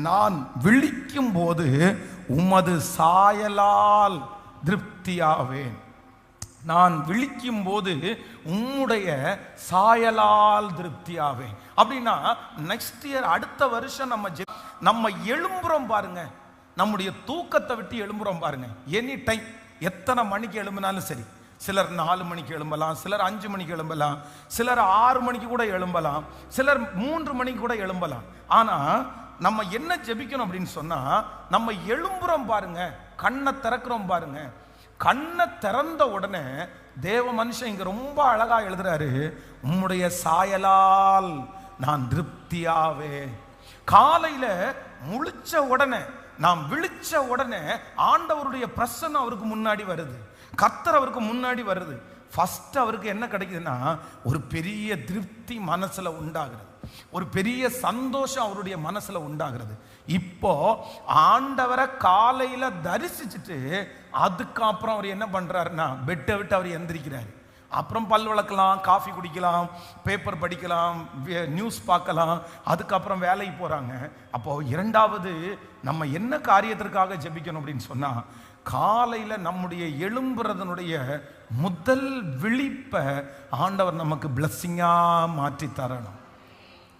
நான் விழிக்கும் போது உமது சாயலால் திருப்தியாவேன். நான் விழிக்கும் போது உம்முடைய சாயலால் திருப்தியாவேன். அப்படின்னா நெக்ஸ்ட் இயர் அடுத்த வருஷம் நம்ம ஜெ- நம்ம எழும்புறோம் பாருங்க. நம்முடைய தூக்கத்தை விட்டு எழும்புறோம் பாருங்க. எனி டைம் எத்தனை மணிக்கு எழும்பினாலும் சரி. சிலர் நாலு மணிக்கு எழும்பலாம் சிலர் அஞ்சு மணிக்கு எழும்பலாம் சிலர் ஆறு மணிக்கு கூட எழும்பலாம் சிலர் மூன்று மணிக்கு கூட எழும்பலாம். ஆனால் நம்ம என்ன ஜெபிக்கணும் அப்படின்னு சொன்னால் நம்ம எழும்புறோம் பாருங்க கண்ணை திறக்கிறோம் பாருங்க. கண்ணை திறந்த உடனே தேவ மனுஷன் இங்கே ரொம்ப அழகாக எழுதுறாரு உம்முடைய சாயலால் நான் திருப்தியாவே காலையில் முழிச்ச உடனே நாம் விழிச்ச உடனே ஆண்டவருடைய பிரசன்னம் அவருக்கு முன்னாடி வருது. கத்தர் அவருக்கு முன்னாடி வருது. ஃபஸ்ட் அவருக்கு என்ன கிடைக்குதுன்னா ஒரு பெரிய திருப்தி மனசில் உண்டாகிறது ஒரு பெரிய சந்தோஷம் அவருடைய மனசுல உண்டாகிறது. இப்போ ஆண்டவரை காலையில தரிசிச்சுட்டு அதுக்கப்புறம் அவர் என்ன பண்றாருன்னா பெட்டை விட்டு அவர் எந்திரிக்கிறாரு. அப்புறம் பல் விளக்கலாம் காஃபி குடிக்கலாம் பேப்பர் படிக்கலாம் நியூஸ் பார்க்கலாம் அதுக்கப்புறம் வேலைக்கு போறாங்க. அப்போ இரண்டாவது நம்ம என்ன காரியத்திற்காக ஜெபிக்கணும் அப்படின்னு சொன்னா காலையில நம்முடைய எழும்புறதனுடைய முதல் விழிப்பை ஆண்டவர் நமக்கு பிளஸ்ஸிங்காக மாற்றி தரணும்.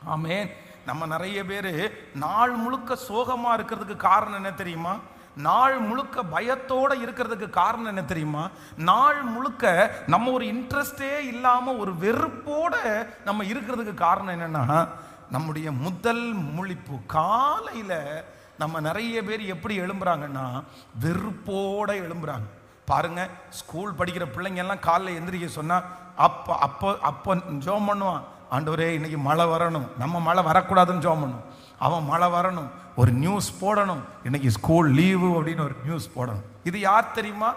ஆமே நம்ம நிறைய பேர் நாள் முழுக்க சோகமாக இருக்கிறதுக்கு காரணம் என்ன தெரியுமா? நாள் முழுக்க பயத்தோட இருக்கிறதுக்கு காரணம் என்ன தெரியுமா? நாள் முழுக்க நம்ம ஒரு இன்ட்ரெஸ்டே இல்லாமல் ஒரு வெறுப்போடு நம்ம இருக்கிறதுக்கு காரணம் என்னன்னா நம்முடைய முதல் முழிப்பு. காலையில் நம்ம நிறைய பேர் எப்படி எழும்புறாங்கன்னா வெறுப்போடு எழும்புறாங்க. பாருங்க ஸ்கூல் படிக்கிற பிள்ளைங்க எல்லாம் காலைல எந்திரிக்க சொன்னால் அப்போ அப்போ அப்போ ஜோம் பண்ணுவான். ஆண்டவரே இன்னைக்கு மழை வரணும். நம்ம மழை வரக்கூடாதுன்னு ஜோம் பண்ணும். அவன் மழை வரணும். ஒரு நியூஸ் போடணும். இன்னைக்கு ஸ்கூல் லீவு அப்படின்னு ஒரு நியூஸ் போடணும். இது யார் தெரியுமா?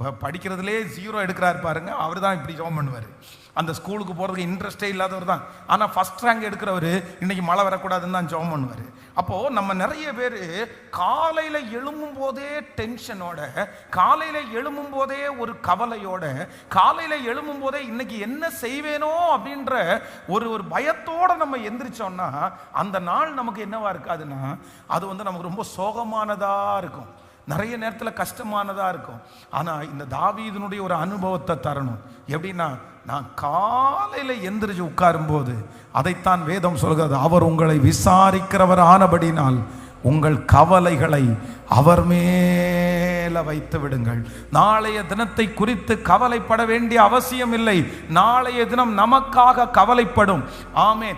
படிக்கிறதுலே ஜீரோ எடுக்கிறாரு பாருங்க. அவர் தான் இப்படி ஜோம் பண்ணுவார். அந்த ஸ்கூலுக்கு போகிறதுக்கு இன்ட்ரெஸ்டே இல்லாதவர் தான். ஆனால் ஃபர்ஸ்ட் ரேங்க் எடுக்கிறவர் இன்றைக்கி மழை வரக்கூடாதுன்னு தான் ஜோம் பண்ணுவார். அப்போது நம்ம நிறைய பேர் காலையில் எழும்பும் போதே டென்ஷனோட காலையில் எழும்பும் போதே ஒரு கவலையோட காலையில் எழும்பும் போதே இன்னைக்கு என்ன செய்வேனோ அப்படின்ற ஒரு ஒரு பயத்தோடு நம்ம எந்திரிச்சோம்னா அந்த நாள் நமக்கு என்னவா இருக்காதுன்னா அது வந்து நமக்கு ரொம்ப சோகமானதாக இருக்கும். நிறைய நேரத்தில் கஷ்டமானதாக இருக்கும். ஆனால் இந்த தாவீதனுடைய ஒரு அனுபவத்தை தரணும். எப்படின்னா நான் காலையில் எந்திரிச்சு உட்காரும்போது அதைத்தான் வேதம் சொல்கிறது அவர் உங்களை விசாரிக்கிறவர் ஆனபடினால் உங்கள் கவலைகளை அவர் மேல வைத்து விடுங்கள். நாளைய தினத்தை குறித்து கவலைப்பட வேண்டிய அவசியம் இல்லை. நாளைய தினம் நமக்காக கவலைப்படும். ஆமே